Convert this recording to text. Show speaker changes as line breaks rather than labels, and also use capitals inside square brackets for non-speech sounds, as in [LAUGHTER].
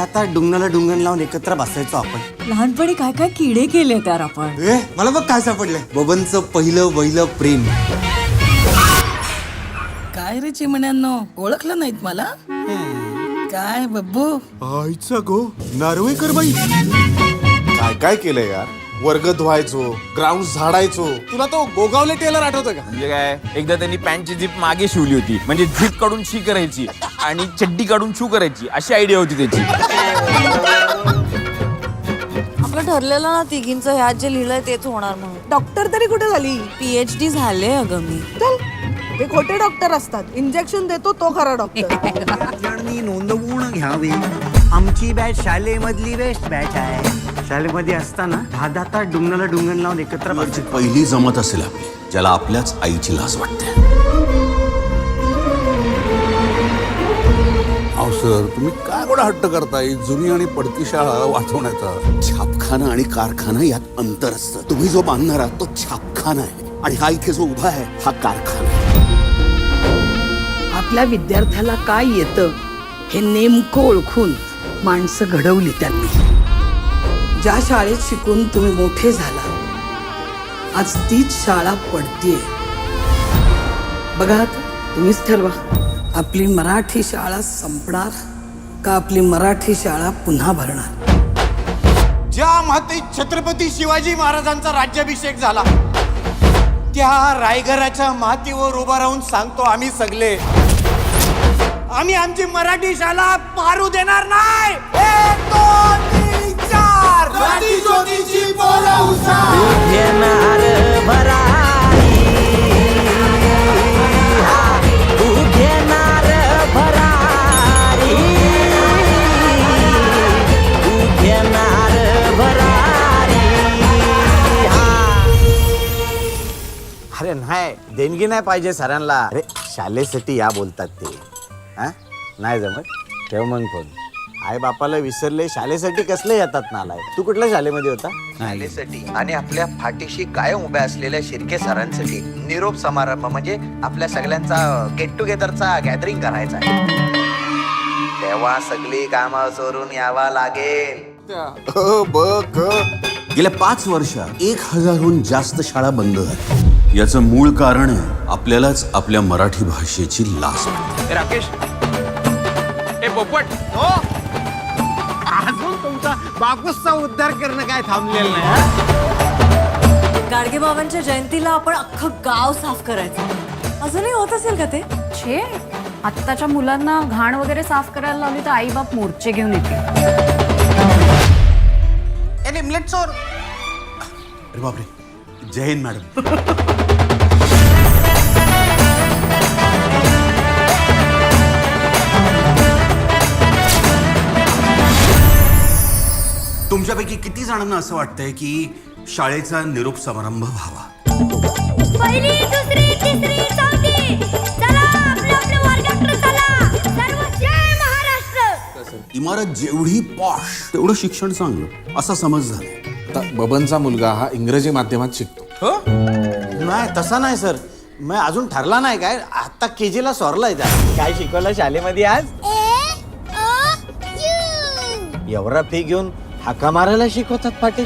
आता डुंगणाला डुंगण लावून एकत्र बसायचो आपण.
लहानपणी काय काय किडे केले तर आपण?
ए मला बघ काय सापडलंय. बबनचं पहिलं वहिलं प्रेम.
काय रे चिमण्यांनो? ओळखलं नाहीत मला? काय बब्बू?
आईचा गो नार्वेकर बाई काय काय केलंय यार? वर्ग धुवायचो ग्राउंड झाडायचो. तुला तो गोगावले टेलर आठवतोय का?
म्हणजे काय? एकदा त्यांनी पॅन्टची झीप मागे शिवली होती. म्हणजे झीप काढून शी करायची. आणि चड्डी काढून शू करायची. अशी आयडिया होती त्याची.
आपलं ठरलेलं ना तिघींचं ह्यात जे लिहिलंय तेच होणार म्हणून.
डॉक्टर तरी कुठे झाली?
पीएचडी झाले अगं मी.
चल हे खोटे डॉक्टर असतात. इंजेक्शन देतो तो खरा डॉक्टर
जणांनी नोंदवून घ्यावे. आमची बॅच शाळेमधली बेस्ट बॅच आहे. शाळेमध्ये असताना हा दाता डुंगणाला डुंगण लावून एकत्र
पहिली जमत असेल आपली ज्याला आपल्याच आईची लाज वाटते.
सर तुम्ही काय गोडा हट्ट करताय? जुनी आणि पडकी शाळा वाचवण्याचा.
छापखाना आणि कारखाना यात अंतर असतं. तुम्ही जो बांधणार आहात तो छापखाना आहे. आणि हा इथे जो उभा आहे हा कारखाना आहे.
आपल्या विद्यार्थ्याला काय येतं हे नेमकं ओळखून माणसं घडवली त्यांनी. ज्या शाळेत शिकून तुम्ही मोठे झाला आज तीच शाळा पडतीये. बघा आता, तुम्हीच ठरवा. आपली मराठी शाळा संपणार का आपली मराठी शाळा पुन्हा भरणार?
ज्या माते छत्रपती शिवाजी महाराजांचा राज्याभिषेक झाला त्या रायगडाच्या मातीवर उभा राहून सांगतो आम्ही सगळे. आम्ही आमची मराठी शाळा पारू देणार नाही. देणगी नाही पाहिजे सरांना. अरे शाळेसाठी या बोलतात ते. हा? नाही जमत? ठेव मग फोन. आई बापाला विसरले शाळेसाठी कसले येतात नालाय? तू कुठल्या शाळेमध्ये होता?
शाळेसाठी आणि आपल्या फाटीशी कायम उभ्या असलेल्या शिर्के सरांसाठी निरोप समारंभ म्हणजे आपल्या सगळ्यांचा गेट टुगेदरचा गॅदरिंग करायचा आहे. तेव्हा सगळी कामं सोडून यावा लागेल.
अ, ब क
गेल्या पाच वर्षात एक हजारहून जास्त शाळा बंद झाल्या. याचं मूळ कारण आहे आपल्यालाच आपल्या मराठी भाषेची लाज.
ए, राकेश. ए पोपट.
अजून तुमचा बापूसचा उद्धार करणं काय थांबलेलं नाही
गाडगे बाबांच्या जयंतीला आपण अख्खं गाव साफ करायचं. अजूनही होत असेल का ते?
छे आत्ताच्या मुलांना घाण वगैरे साफ करायला लावली तर आई बाप मोर्चे घेऊन येते
अरे बापरे. जय हिंद मॅडम. [LAUGHS] तुमच्यापैकी किती जणांना असं वाटतंय की शाळेचा निरोप समारंभ व्हावा?
पहिली दुसरी तिसरी चौथी. चला आपल्या आपल्या वर्गाकडे चला. सर्व जय महाराष्ट्र.
इमारत जेवढी पॉश तेवढं शिक्षण चांगलं. असा समज झाला
आता बबनचा मुलगा हा इंग्रजी माध्यमात शिकतो.
नाही तसा नाही सर. मग अजून ठरला नाही काय. आता के जीला सोरलाय त्या काय शिकवलं शाळेमध्ये आज?
ए अ यू.
एवढा फी घेऊन हाका मारायला शिकवतात पाटील